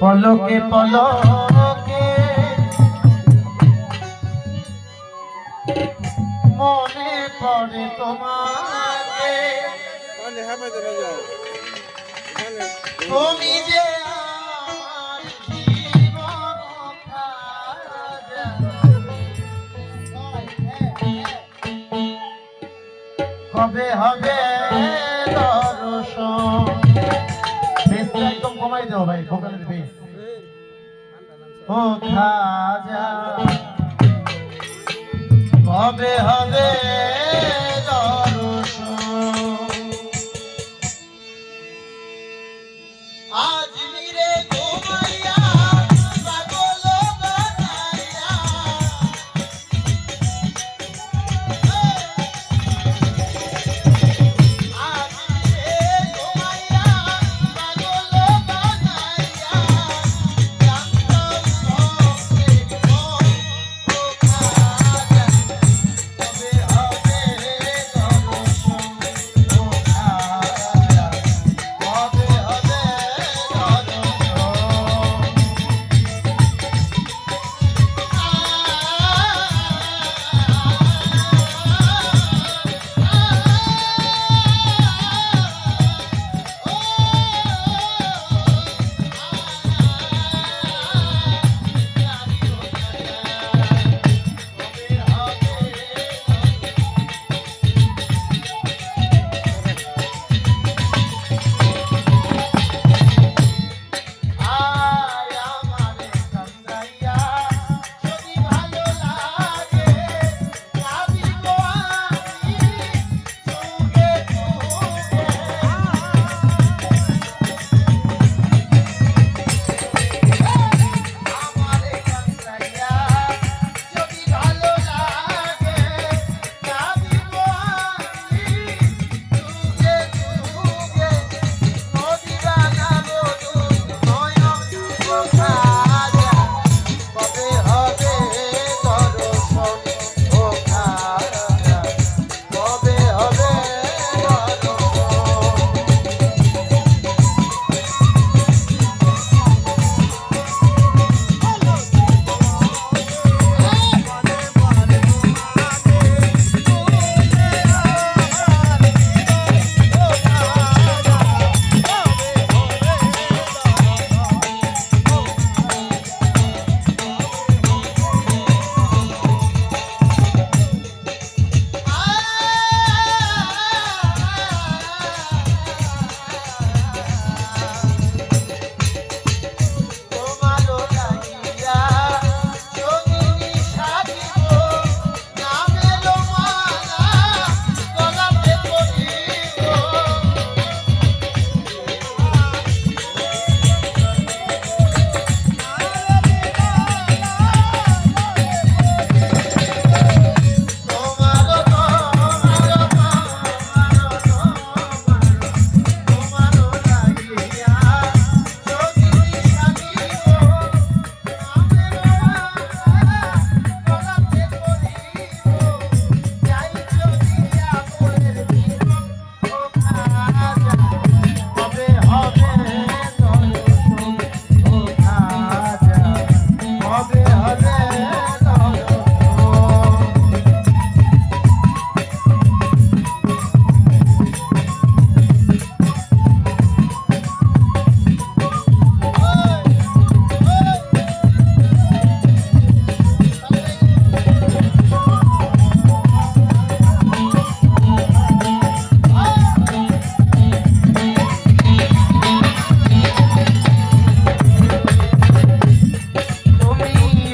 পলকে পলকে মনে পড়ে তোমাকে তুমি যে হবে দর্শন। বেসটা একদম কমাই দাও ভাই ভোকালের বেস কবে হবে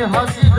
হতে